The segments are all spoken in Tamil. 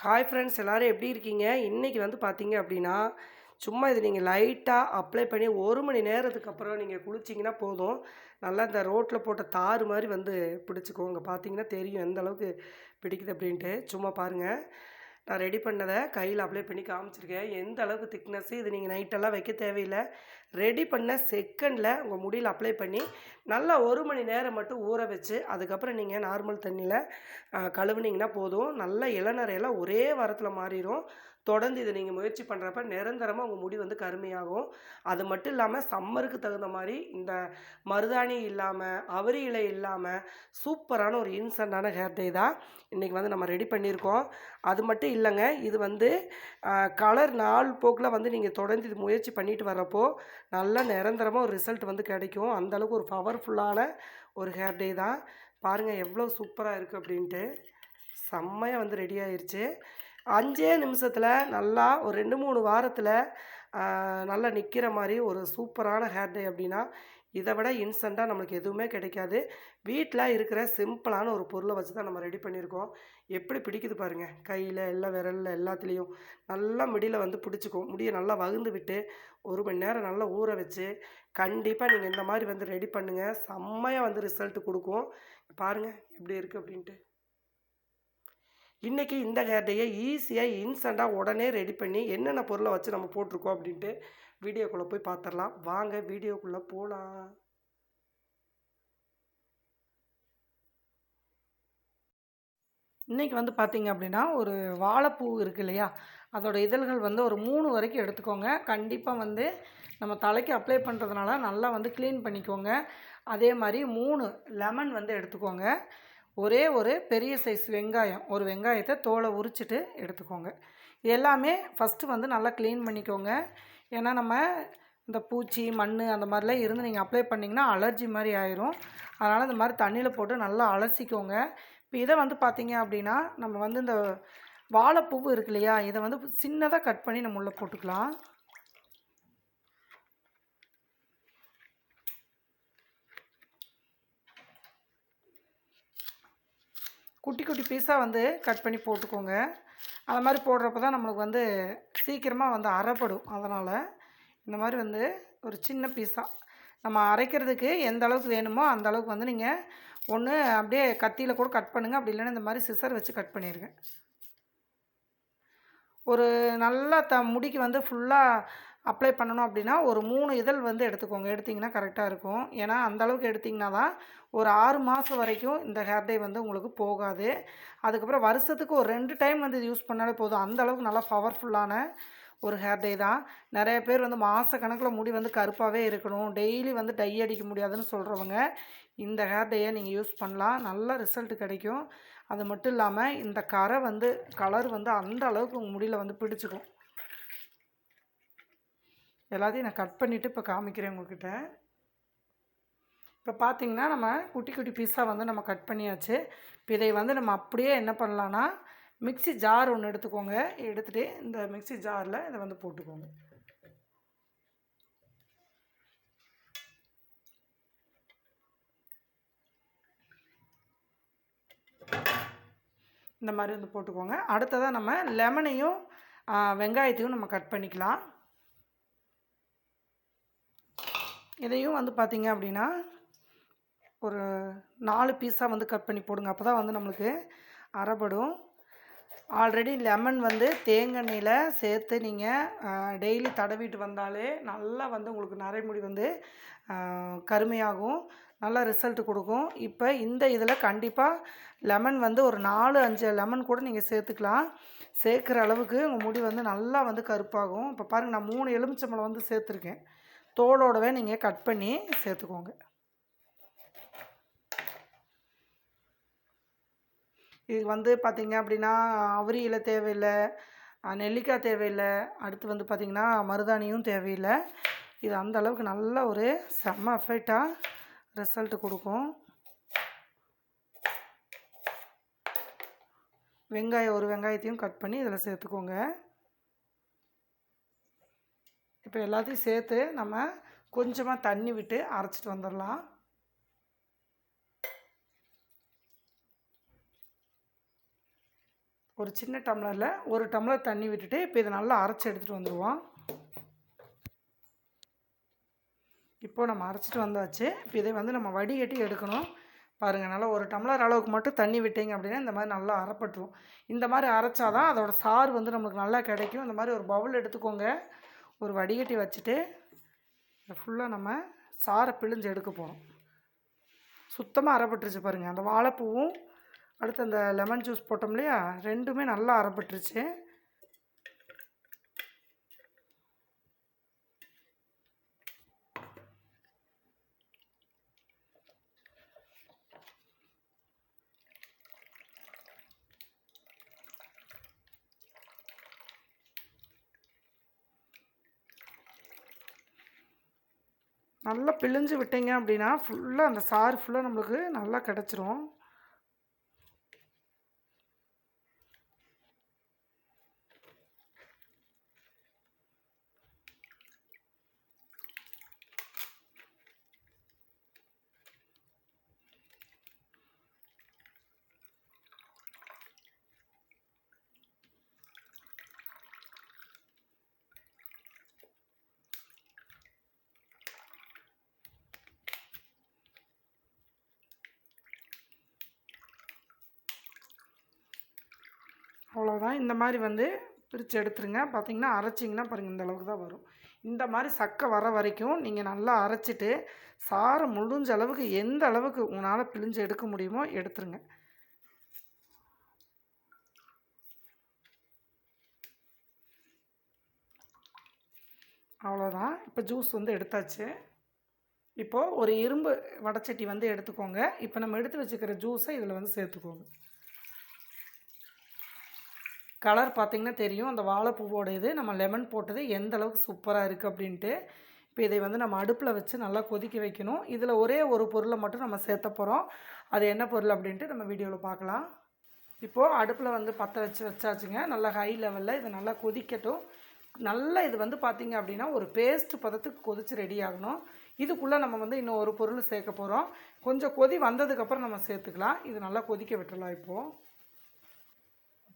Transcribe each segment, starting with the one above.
ஹாய் ஃப்ரெண்ட்ஸ் எல்லோரும் எப்படி இருக்கீங்க? இன்றைக்கி வந்து பார்த்தீங்க அப்படின்னா சும்மா இது நீங்கள் லைட்டாக அப்ளை பண்ணி ஒரு மணி நேரத்துக்கு அப்புறம் நீங்கள் குளிச்சிங்கன்னா போதும். நல்லா இந்த ரோட்டில் போட்ட தார் மாதிரி வந்து பிடிச்சிக்கோங்க. பார்த்தீங்கன்னா தெரியும் எந்த அளவுக்கு பிடிக்குது அப்படின்ட்டு. சும்மா பாருங்கள் நான் ரெடி பண்ணதை கையில் அப்ளை பண்ணி காமிச்சிருக்கேன். எந்த அளவுக்கு திக்னஸ்ஸு இது நீங்கள் நைட்டெல்லாம் வைக்க தேவையில்லை. ரெடி பண்ண செகண்டில் உங்கள் முடியில் அப்ளை பண்ணி நல்லா ஒரு மணி நேரம் மட்டும் ஊற வச்சு அதுக்கப்புறம் நீங்கள் நார்மல் தண்ணியில் கழுவுனீங்கன்னா போதும். நல்ல இளநரையெல்லாம் ஒரே வாரத்தில் மாறிடும் தொடர்ந்து இதை நீங்கள் முயற்சி பண்ணுறப்ப நிரந்தரமாக உங்கள் முடி வந்து கருமையாகும். அது மட்டும் இல்லாமல் சம்மருக்கு தகுந்த மாதிரி இந்த மருதாணி இல்லாமல் அவரி இலை இல்லாமல் சூப்பரான ஒரு இன்ஸ்டண்ட்டான ஹேர் டே தான் இன்றைக்கி வந்து நம்ம ரெடி பண்ணியிருக்கோம். அது மட்டும் இல்லைங்க இது வந்து கலர் நாள் போக்கில் வந்து நீங்கள் தொடர்ந்து இது முயற்சி பண்ணிட்டு வரப்போ நல்ல நிரந்தரமாக ஒரு ரிசல்ட் வந்து கிடைக்கும். அந்தளவுக்கு ஒரு பவர்ஃபுல்லான ஒரு ஹேர் டே தான். பாருங்கள் எவ்வளோ சூப்பராக இருக்குது அப்படின்ட்டு. செம்மையாக வந்து ரெடி ஆயிடுச்சு அஞ்சே நிமிஷத்தில் நல்லா ஒரு ரெண்டு மூணு வாரத்தில் நல்லா நிற்கிற மாதிரி ஒரு சூப்பரான ஹேர் டே அப்படின்னா இதை விட இன்ஸ்டண்ட்டாக நம்மளுக்கு எதுவுமே கிடைக்காது. வீட்டில் இருக்கிற சிம்பிளான ஒரு பொருளை வச்சு தான் நம்ம ரெடி பண்ணியிருக்கோம். எப்படி பிடிக்குது பாருங்கள் கையில் எல்லா விரலில் எல்லாத்துலேயும் நல்லா முடியில் வந்து பிடிச்சிக்கும். முடியை நல்லா வகுந்து விட்டு ஒரு மணி நேரம் நல்லா ஊற வச்சு கண்டிப்பாக நீங்கள் இந்த மாதிரி வந்து ரெடி பண்ணுங்கள் செம்மையாக வந்து ரிசல்ட் கொடுக்கும். பாருங்கள் எப்படி இருக்குது அப்படின்ட்டு. இன்றைக்கி இந்த ஹேர் டேயை ஈஸியாக இன்ஸ்டண்ட்டாக உடனே ரெடி பண்ணி என்னென்ன பொருளை வச்சு நம்ம போட்டிருக்கோம் அப்படின்ட்டு வீடியோக்குள்ளே போய் பார்த்துடலாம். வாங்க வீடியோக்குள்ளே போகலாம் இன்றைக்கி வந்து பார்த்திங்க அப்படின்னா ஒரு வாழைப்பூ இருக்குது இல்லையா? அதோட இதழ்கள் வந்து ஒரு மூணு வரைக்கும் எடுத்துக்கோங்க. கண்டிப்பாக வந்து நம்ம தலைக்கு அப்ளை பண்ணுறதுனால நல்லா வந்து க்ளீன் பண்ணிக்கோங்க. அதே மாதிரி மூணு லெமன் வந்து எடுத்துக்கோங்க. ஒரே ஒரு பெரிய சைஸ் வெங்காயம் ஒரு வெங்காயத்தை தோலை உரிச்சிட்டு எடுத்துக்கோங்க. இது எல்லாமே ஃபஸ்ட்டு வந்து நல்லா க்ளீன் பண்ணிக்கோங்க. ஏன்னா நம்ம இந்த பூச்சி மண் அந்த மாதிரிலாம் இருந்து நீங்கள் அப்ளை பண்ணிங்கன்னா அலர்ஜி மாதிரி ஆயிரும். அதனால் இந்த மாதிரி தண்ணியில் போட்டு நல்லா அலசிக்கோங்க. இப்போ இதை வந்து பார்த்திங்க அப்படின்னா நம்ம வந்து இந்த வாழைப்பூவு இருக்கு இல்லையா? இதை வந்து சின்னதாக கட் பண்ணி நம்ம உள்ளே போட்டுக்கலாம். குட்டி குட்டி பீஸாக வந்து கட் பண்ணி போட்டுக்கோங்க. அது மாதிரி போடுறப்ப தான் நம்மளுக்கு வந்து சீக்கிரமாக வந்து அரைப்படும். அதனால் இந்த மாதிரி வந்து ஒரு சின்ன பீஸாக நம்ம அரைக்கிறதுக்கு எந்த அளவுக்கு வேணுமோ அந்த அளவுக்கு வந்து நீங்கள் ஒன்று அப்படியே கத்தியில் கூட கட் பண்ணுங்கள் அப்படி இல்லைன்னா இந்த மாதிரி சிசர் வச்சு கட் பண்ணிடுங்க ஒரு நல்லா த முடிக்கு வந்து ஃபுல்லாக அப்ளை பண்ணணும் அப்படின்னா ஒரு மூணு இதழ் வந்து எடுத்துக்கோங்க. எடுத்திங்கன்னா கரெக்டாக இருக்கும். ஏன்னா அந்தளவுக்கு எடுத்திங்கன்னா தான் ஒரு ஆறு மாதம் வரைக்கும் இந்த ஹேர் டே வந்து உங்களுக்கு போகாது. அதுக்கப்புறம் வருஷத்துக்கு ஒரு ரெண்டு டைம் வந்து இது யூஸ் பண்ணாலே போதும். அந்தளவுக்கு நல்லா பவர்ஃபுல்லான ஒரு ஹேர் டே தான். நிறைய பேர் வந்து மாத கணக்கில் முடி வந்து கருப்பாகவே இருக்கணும். டெய்லி வந்து டை அடிக்க முடியாதுன்னு சொல்கிறவங்க இந்த ஹேர் டேயை நீங்கள் யூஸ் பண்ணலாம். நல்ல ரிசல்ட் கிடைக்கும். அது மட்டும் இல்லாமல் இந்த கரை வந்து கலர் வந்து அந்த அளவுக்கு உங்கள் முடியில் வந்து பிடிச்சிக்கும். எல்லாத்தையும் நான் கட் பண்ணிவிட்டு இப்போ காமிக்கிறேன் உங்கள்கிட்ட இப்போ பார்த்திங்கன்னா நம்ம குட்டி குட்டி பீஸாக வந்து நம்ம கட் பண்ணியாச்சு. இப்போ இதை வந்து நம்ம அப்படியே என்ன பண்ணலான்னா மிக்சி ஜார் ஒன்று எடுத்துக்கோங்க. எடுத்துகிட்டு இந்த மிக்சி ஜாரில் இதை வந்து போட்டுக்கோங்க. இந்த மாதிரி வந்து போட்டுக்கோங்க. அடுத்ததாக நம்ம லெமனையும் வெங்காயத்தையும் நம்ம கட் பண்ணிக்கலாம். இதையும் வந்து பார்த்திங்க அப்படின்னா ஒரு நாலு பீஸாக வந்து கட் பண்ணி போடுங்க. அப்போ தான் வந்து நம்மளுக்கு அரைப்படும் ஆல்ரெடி லெமன் வந்து தேங்கண்ணியில் சேர்த்து நீங்கள் டெய்லி தடவிட்டு வந்தாலே நல்லா வந்து உங்களுக்கு நரைமுடி வந்து கருமையாகும். நல்லா ரிசல்ட் கொடுக்கும். இப்போ இந்த இதில் கண்டிப்பாக லெமன் வந்து ஒரு நாலு அஞ்சு லெமன் கூட நீங்கள் சேர்த்துக்கலாம். சேர்க்குற அளவுக்கு உங்கள் முடி வந்து நல்லா வந்து கருப்பாகும். இப்போ பாருங்கள் நான் மூணு எலுமிச்சம்பழம் வந்து சேர்த்துருக்கேன். தோலோடவே நீங்கள் கட் பண்ணி சேர்த்துக்கோங்க. இதுக்கு வந்து பார்த்திங்க அப்படின்னா அவரியில் தேவையில்லை நெல்லிக்காய் தேவையில்லை. அடுத்து வந்து பார்த்திங்கன்னா மருதாணியும் தேவையில்லை. இது அந்த அளவுக்கு நல்ல ஒரு செம்ம எஃபெக்டாக ரிசல்ட் கொடுக்கும். வெங்காயம் ஒரு வெங்காயத்தையும் கட் பண்ணி இதில் சேர்த்துக்கோங்க. இப்போ எல்லாத்தையும் சேர்த்து நம்ம கொஞ்சமாக தண்ணி விட்டு அரைச்சிட்டு வந்துடலாம். ஒரு சின்ன டம்ளரில் ஒரு டம்ளர் தண்ணி விட்டுட்டு இப்போ இதை நல்லா அரைச்சி எடுத்துகிட்டு வந்துடுவோம் இப்போது நம்ம அரைச்சிட்டு வந்தாச்சு. இப்போ இதை வந்து நம்ம வடிகட்டி எடுக்கணும். பாருங்கள் நல்லா ஒரு டம்ளர் அளவுக்கு மட்டும் தண்ணி விட்டீங்க அப்படின்னா இந்த மாதிரி நல்லா அரைப்பட்டுரும். இந்த மாதிரி அரைச்சா தான் அதோட சாறு வந்து நம்மளுக்கு நல்லா கிடைக்கும். இந்த மாதிரி ஒரு பவுல் எடுத்துக்கோங்க. ஒரு வடிகட்டி வச்சுட்டு ஃபுல்லாக நம்ம சாறை பிழிஞ்சு எடுக்க போகிறோம் சுத்தமாக அரைப்பட்டுருச்சு பாருங்கள் அந்த வாழைப்பூவும் அடுத்து அந்த லெமன் ஜூஸ் போட்டோம் இல்லையா? ரெண்டுமே நல்லா அரைப்பட்டுருச்சு. நல்லா பிழிஞ்சு விட்டீங்க அப்படின்னா ஃபுல்லாக அந்த சாறு ஃபுல்லாக நம்மளுக்கு நல்லா கிடச்சிரும். அவ்வளோதான் இந்த மாதிரி வந்து பிரித்து எடுத்துருங்க. பார்த்தீங்கன்னா அரைச்சிங்கன்னா பாருங்கள் இந்த அளவுக்கு தான் வரும். இந்த மாதிரி சக்கை வர வரைக்கும் நீங்கள் நல்லா அரைச்சிட்டு சாறு முடிஞ்ச அளவுக்கு எந்த அளவுக்கு உங்களால் பிழிஞ்சு எடுக்க முடியுமோ எடுத்துருங்க. அவ்வளோதான் இப்போ ஜூஸ் வந்து எடுத்தாச்சு. இப்போது ஒரு இரும்பு வடச்சட்டி வந்து எடுத்துக்கோங்க. இப்போ நம்ம எடுத்து வச்சுக்கிற ஜூஸை இதில் வந்து சேர்த்துக்கோங்க. கலர் பார்த்திங்கன்னா தெரியும். அந்த வாழைப்பூவோட இது நம்ம லெமன் போட்டது எந்த அளவுக்கு சூப்பராக இருக்குது அப்படின்ட்டு. இப்போ இதை வந்து நம்ம அடுப்பில் வச்சு நல்லா கொதிக்க வைக்கணும். இதில் ஒரே ஒரு பொருளை மட்டும் நம்ம சேர்த்த போகிறோம் அது என்ன பொருள் அப்படின்ட்டு நம்ம வீடியோவில் பார்க்கலாம். இப்போது அடுப்பில் வந்து பற்ற வச்சு வச்சாச்சுங்க. நல்லா ஹை லெவலில் இது நல்லா கொதிக்கட்டும். நல்லா இது வந்து பார்த்திங்க அப்படின்னா ஒரு பேஸ்ட் பதத்துக்கு கொதித்து ரெடி ஆகணும். இதுக்குள்ளே நம்ம வந்து இன்னும் ஒரு பொருள் சேர்க்க போகிறோம் கொஞ்சம் கொதி வந்ததுக்கப்புறம் நம்ம சேர்த்துக்கலாம். இது நல்லா கொதிக்க விட்டுறலாம் இப்போது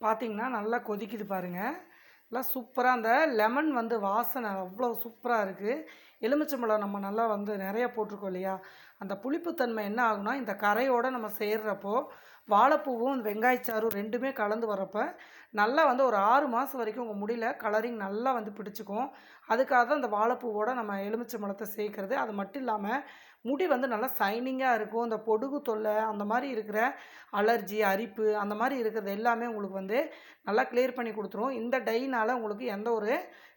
பார்த்தீங்கன்னா நல்லா கொதிக்குது பாருங்கள் நல்லா சூப்பராக அந்த லெமன் வந்து வாசனை அவ்வளோ சூப்பராக இருக்குது எலுமிச்சம்பழம் நம்ம நல்லா வந்து நிறைய போட்டிருக்கோம் இல்லையா? அந்த புளிப்புத்தன்மை என்ன ஆகுனா இந்த கரையோடு நம்ம சேர்றப்போ வாழைப்பூவும் வெங்காயச்சாரும் ரெண்டுமே கலந்து வரப்போ நல்லா வந்து ஒரு ஆறு மாதம் வரைக்கும் உங்கள் முடியல கலரிங் நல்லா வந்து பிடிச்சிக்கும். அதுக்காக தான் அந்த வாழைப்பூவோட நம்ம எலுமிச்சம்பழத்தை சேர்க்குறது. அது மட்டும் இல்லாமல் முடி வந்து நல்லா சைனிங்காக இருக்கும். இந்த பொடுகு தொல்லை அந்த மாதிரி இருக்கிற அலர்ஜி அரிப்பு அந்த மாதிரி இருக்கிறது எல்லாமே உங்களுக்கு வந்து நல்லா கிளியர் பண்ணி கொடுத்துரும். இந்த டைனால் உங்களுக்கு எந்த ஒரு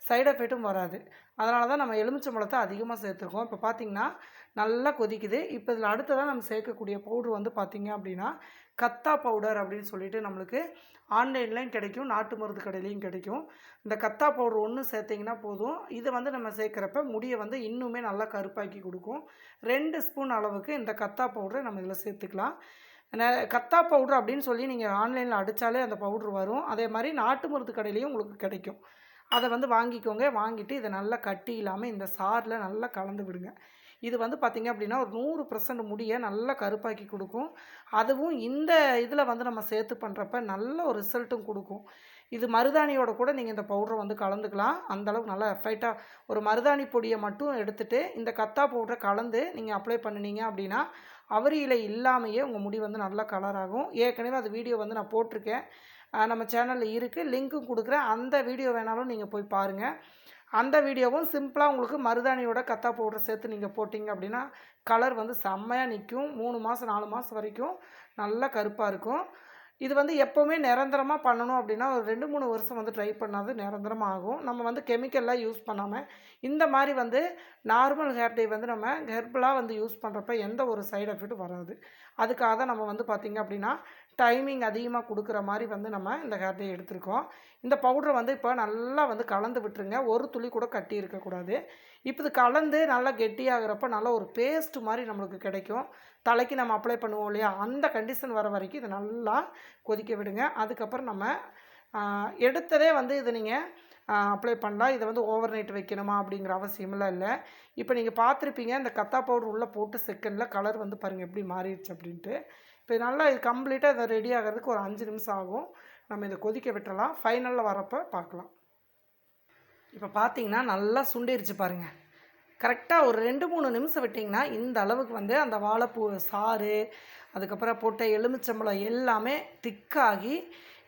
சைடு எஃபெக்ட்டும் வராது. அதனால தான் நம்ம எலுமிச்சம்பழத்தை அதிகமாக சேர்த்துருக்கோம். இப்போ பார்த்திங்கன்னா நல்லா கொதிக்குது. இப்போ இதில் அடுத்ததாக நம்ம சேர்க்கக்கூடிய பவுட்ரு வந்து பார்த்திங்க அப்படின்னா கத்தா பவுடர் அப்படின்னு சொல்லிட்டு நம்மளுக்கு ஆன்லைன்லையும் கிடைக்கும் நாட்டு மருந்து கடையிலையும் கிடைக்கும். இந்த கத்தா பவுடர் ஒன்று சேர்த்திங்கன்னா போதும். இதை வந்து நம்ம சேர்க்குறப்ப முடியை வந்து இன்னுமே நல்லா கருப்பாக்கி கொடுக்கும். ரெண்டு ஸ்பூன் அளவுக்கு இந்த கத்தா பவுடரை நம்ம இதில் சேர்த்துக்கலாம். கத்தா பவுட்ரு அப்படின்னு சொல்லி நீங்கள் ஆன்லைனில் அடித்தாலே அந்த பவுட்ரு வரும். அதே மாதிரி நாட்டு மருந்து கடையிலையும் உங்களுக்கு கிடைக்கும். அதை வந்து வாங்கிக்கோங்க. வாங்கிட்டு இதை நல்லா கட்டி இல்லாமல் இந்த சாரில் நல்லா கலந்து விடுங்க. இது வந்து பார்த்திங்க அப்படின்னா ஒரு நூறு பர்சன்ட் முடியை நல்லா கருப்பாக்கி கொடுக்கும். அதுவும் இந்த இதில் வந்து நம்ம சேர்த்து பண்ணுறப்ப நல்ல ஒரு ரிசல்ட்டும் கொடுக்கும். இது மருதாணியோட கூட நீங்கள் இந்த பவுடரை வந்து கலந்துக்கலாம். அந்தளவுக்கு நல்லா எஃபைட்டாக ஒரு மருதாணி பொடியை மட்டும் எடுத்துகிட்டு இந்த கத்தா பவுடரை கலந்து நீங்கள் அப்ளை பண்ணினீங்க அப்படின்னா அவரியில் இல்லாமையே உங்கள் முடி வந்து நல்லா கலராகும் ஏற்கனவே அது வீடியோ வந்து நான் போட்டிருக்கேன். நம்ம சேனலில் இருக்குது லிங்க்கும் கொடுக்குறேன். அந்த வீடியோ வேணாலும் நீங்கள் போய் பாருங்கள் அந்த வீடியோவும் சிம்பிளாக உங்களுக்கு மருதாணியோட கத்தா பவுடர் சேர்த்து நீங்கள் போட்டிங்க அப்படின்னா கலர் வந்து செம்மையாக நிற்கும் மூணு மாதம் நாலு மாதம் வரைக்கும் நல்லா கருப்பாக இருக்கும். இது வந்து எப்போவுமே நிரந்தரமாக பண்ணணும் அப்படின்னா ஒரு ரெண்டு மூணு வருஷம் வந்து ட்ரை பண்ணாது நிரந்தரமாக ஆகும். நம்ம வந்து கெமிக்கல்லாம் யூஸ் பண்ணாமல் இந்த மாதிரி வந்து நார்மல் ஹேர் டே வந்து நம்ம ஹெர்பலாக வந்து யூஸ் பண்ணுறப்ப எந்த ஒரு சைடு எஃபெக்ட்டும் வராது. அதுக்காக தான் நம்ம வந்து பார்த்திங்க அப்படின்னா டைமிங் அதிகமாக கொடுக்குற மாதிரி வந்து நம்ம இந்த ஹேர் டே எடுத்திருக்கோம். இந்த பவுடரை வந்து இப்போ நல்லா வந்து கலந்து விட்டுருங்க. ஒரு துளி கூட கட்டி இருக்கக்கூடாது இப்போ இது கலந்து நல்லா கெட்டியாகிறப்ப நல்லா ஒரு பேஸ்ட் மாதிரி நம்மளுக்கு கிடைக்கும். தலைக்கு நம்ம அப்ளை பண்ணுவோம் இல்லையா? அந்த கண்டிஷன் வர வரைக்கும் இதை நல்லா கொதிக்க விடுங்க. அதுக்கப்புறம் நம்ம எடுத்ததே வந்து இது நீங்கள் அப்ளை பண்ணலாம். இதை வந்து ஓவர் நைட் வைக்கணுமா அப்படிங்கிற அவசியமெல்லாம் இல்லை. இப்போ நீங்கள் பார்த்துருப்பீங்க இந்த கத்தா பவுடர் உள்ளே போட்டு செகண்டில் கலர் வந்து பாருங்கள் எப்படி மாறிடுச்சு அப்படின்ட்டு. இப்போ நல்லா இது கம்ப்ளீட்டாக இதை ரெடி ஆகிறதுக்கு ஒரு அஞ்சு நிமிஷம் ஆகும். நம்ம இதை கொதிக்க விட்டுறலாம். ஃபைனலில் வரப்போ பார்க்கலாம். இப்போ பார்த்தீங்கன்னா நல்லா சுண்டிருச்சு பாருங்கள் கரெக்டாக ஒரு ரெண்டு மூணு நிமிஷம் விட்டிங்கன்னா இந்த அளவுக்கு வந்து அந்த வாழைப்பூ சாறு அதுக்கப்புறம் போட்ட எலுமிச்சம்பழம் எல்லாமே திக்காகி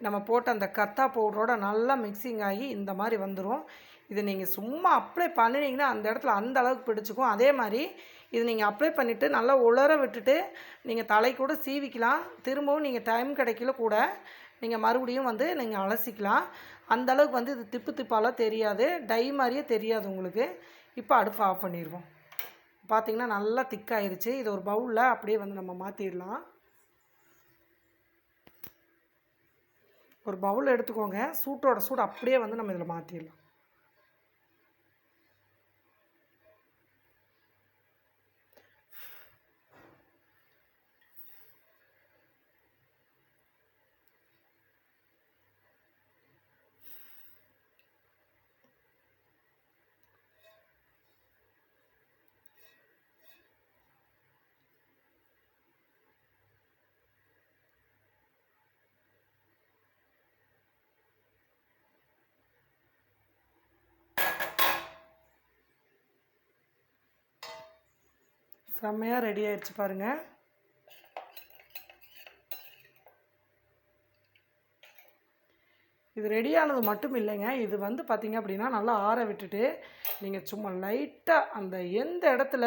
நம்ம போட்ட அந்த கத்தா பவுடரோட நல்லா மிக்சிங் ஆகி இந்த மாதிரி வந்துடும் இது நீங்கள் சும்மா அப்ளை பண்ணினீங்கன்னா அந்த இடத்துல அந்த அளவுக்கு பிடிச்சிக்கும். அதே மாதிரி இது நீங்கள் அப்ளை பண்ணிவிட்டு நல்லா உலர விட்டுட்டு நீங்கள் தலை கூட சீவிக்கலாம். திரும்பவும் நீங்கள் டைம் கிடைக்கல கூட நீங்கள் மறுபடியும் வந்து நீங்கள் அலசிக்கலாம். அந்த அளவுக்கு வந்து இது திப்பு திப்பாலாம் தெரியாது. டை மாதிரியே தெரியாது உங்களுக்கு. இப்போ அடுப்பு ஆஃப் பண்ணிடுவோம். பார்த்தீங்கன்னா நல்லா திக்காயிருச்சு இது ஒரு பவுலில் அப்படியே வந்து நம்ம மாற்றிடலாம் ஒரு பவுல் எடுத்துக்கோங்க. சூட்டோட சூடு அப்படியே வந்து நம்ம இதில் மாற்றிடலாம் செம்மையாக ரெடி ஆயிடுச்சு பாருங்கள் இது ரெடியானது மட்டும் இல்லைங்க. இது வந்து பார்த்திங்க அப்படின்னா நல்லா ஆற விட்டுட்டு நீங்கள் சும்மா லைட்டாக அந்த எந்த இடத்துல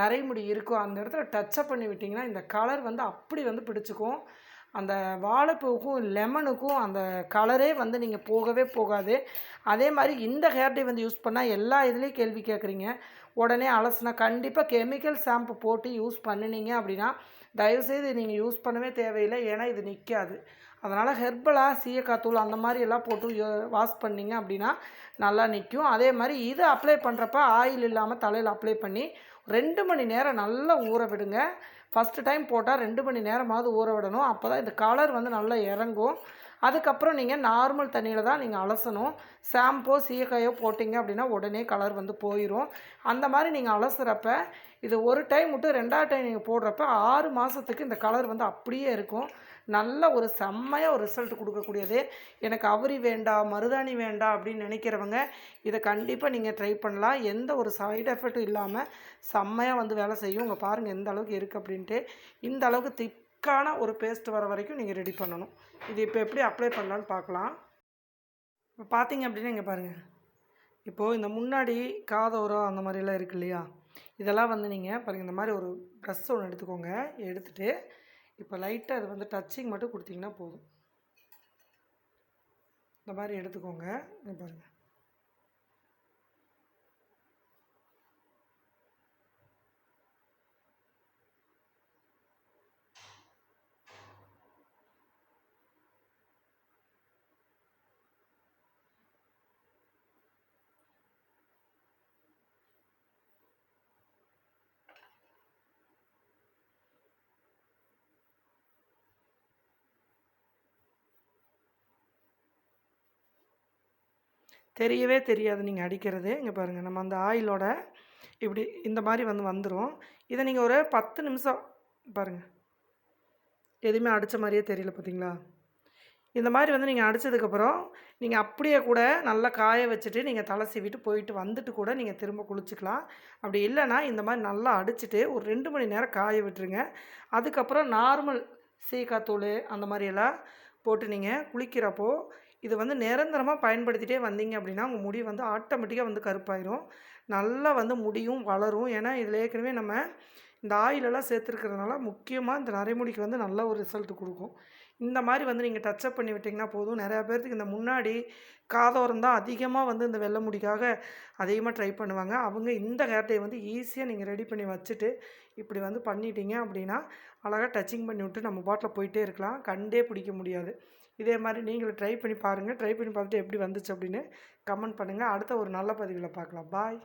நரைமுடி இருக்கோ அந்த இடத்துல டச்சப் பண்ணி விட்டிங்கன்னா இந்த கலர் வந்து அப்படி வந்து பிடிச்சிக்கும். அந்த வாழைப்பூவுக்கும் லெமனுக்கும் அந்த கலரே வந்து நீங்கள் போகவே போகாது. அதே மாதிரி இந்த ஹேர் டே வந்து யூஸ் பண்ணால் எல்லா இதுலேயும் கேள்வி கேட்குறீங்க உடனே அலசினா கண்டிப்பாக கெமிக்கல் ஷாம்பு போட்டு யூஸ் பண்ணினீங்க அப்படின்னா தயவுசெய்து நீங்கள் யூஸ் பண்ணவே தேவையில்லை. ஏன்னா இது நிற்காது அதனால் ஹெர்பலாக சீயக்காத்தூள் அந்த மாதிரி எல்லாம் போட்டு வாஷ் பண்ணிங்க அப்படின்னா நல்லா நிற்கும் அதே மாதிரி இது அப்ளை பண்ணுறப்ப ஆயில் இல்லாமல் தலையில் அப்ளை பண்ணி ரெண்டு மணி நேரம் நல்லா ஊற விடுங்க. ஃபஸ்ட்டு டைம் போட்டால் ரெண்டு மணி நேரமாவது ஊற விடணும். அப்போ தான் இந்த கலர் வந்து நல்லா இறங்கும். அதுக்கப்புறம் நீங்கள் நார்மல் தண்ணியில் தான் நீங்கள் அலசணும். ஷாம்போ சீகையோ போட்டிங்க அப்படின்னா உடனே கலர் வந்து போயிடும் அந்த மாதிரி நீங்கள் அலசுகிறப்ப இது ஒரு டைம் விட்டு ரெண்டாவது டைம் நீங்கள் போடுறப்ப ஆறு மாதத்துக்கு இந்த கலர் வந்து அப்படியே இருக்கும். நல்ல ஒரு செம்மையாக ஒரு ரிசல்ட் கொடுக்கக்கூடியது. எனக்கு அவரி வேண்டாம் மருதாணி வேண்டாம் அப்படின்னு நினைக்கிறவங்க இதை கண்டிப்பாக நீங்கள் ட்ரை பண்ணலாம். எந்த ஒரு சைடு எஃபெக்ட்டும் இல்லாமல் செம்மையாக வந்து வேலை செய்யும். உங்கள் பாருங்கள் எந்த அளவுக்கு இருக்குது அப்படின்ட்டு. இந்த அளவுக்கு திப் திக்கான ஒரு பேஸ்ட் வர வரைக்கும் நீங்கள் ரெடி பண்ணணும். இது இப்போ எப்படி அப்ளை பண்ணலான்னு பார்க்கலாம். இப்போ பார்த்தீங்க அப்படின்னா இங்கே பாருங்கள் இப்போது இந்த முன்னாடி காதோரம் அந்த மாதிரிலாம் இருக்கு இல்லையா? இதெல்லாம் வந்து நீங்கள் பாருங்கள் இந்த மாதிரி ஒரு ப்ரெஸ் ஒன்று எடுத்துக்கோங்க. எடுத்துகிட்டு இப்போ லைட்டாக அது வந்து டச்சிங் மட்டும் கொடுத்தீங்கன்னா போதும். இந்த மாதிரி எடுத்துக்கோங்க. பாருங்கள் தெரியவே தெரியாது நீங்கள் அடிக்கிறது. இங்கே பாருங்கள் நம்ம அந்த ஆயிலோட இப்படி இந்த மாதிரி வந்து வந்துடும் இதை நீங்கள் ஒரு பத்து நிமிஷம் பாருங்கள் எதுவுமே அடித்த மாதிரியே தெரியல பார்த்தீங்களா? இந்த மாதிரி வந்து நீங்கள் அடித்ததுக்கப்புறம் நீங்கள் அப்படியே கூட நல்லா காய வச்சுட்டு நீங்கள் தலை சீவிட்டு போயிட்டு வந்துட்டு கூட நீங்கள் திரும்ப குளிச்சுக்கலாம். அப்படி இல்லைன்னா இந்த மாதிரி நல்லா அடிச்சுட்டு ஒரு ரெண்டு மணி நேரம் காய விட்டுருங்க. அதுக்கப்புறம் நார்மல் சீக்காத்தூள் அந்த மாதிரியெல்லாம் போட்டு நீங்கள் குளிக்கிறப்போ இது வந்து நிரந்தரமாக பயன்படுத்திகிட்டே வந்தீங்க அப்படின்னா உங்கள் முடி வந்து ஆட்டோமேட்டிக்காக வந்து கருப்பாயிரும். நல்லா வந்து முடியும் வளரும். ஏன்னா இதில் ஏற்கனவே நம்ம இந்த ஆயிலெல்லாம் சேர்த்துருக்கிறதுனால முக்கியமாக இந்த நரைமுடிக்கு வந்து நல்ல ஒரு ரிசல்ட் கொடுக்கும். இந்த மாதிரி வந்து நீங்கள் டச்சப் பண்ணி விட்டிங்கன்னா போதும். நிறையா பேர்த்துக்கு இந்த முன்னாடி காதோரம் தான் அதிகமாக வந்து இந்த வெள்ளை முடிக்காக அதிகமாக ட்ரை பண்ணுவாங்க. அவங்க இந்த ஹேர் வந்து ஈஸியாக நீங்கள் ரெடி பண்ணி வச்சுட்டு இப்படி வந்து பண்ணிட்டீங்க அப்படின்னா அழகாக டச்சிங் பண்ணி விட்டு நம்ம பாட்டில் போயிட்டே இருக்கலாம். கண்டே பிடிக்க முடியாது. இதே மாதிரி நீங்களும் ட்ரை பண்ணி பாருங்கள் ட்ரை பண்ணி பார்த்துட்டு எப்படி வந்துச்சு அப்படின்னு கமெண்ட் பண்ணுங்கள் அடுத்த ஒரு நல்ல பதிவில் பார்க்கலாம். பாய்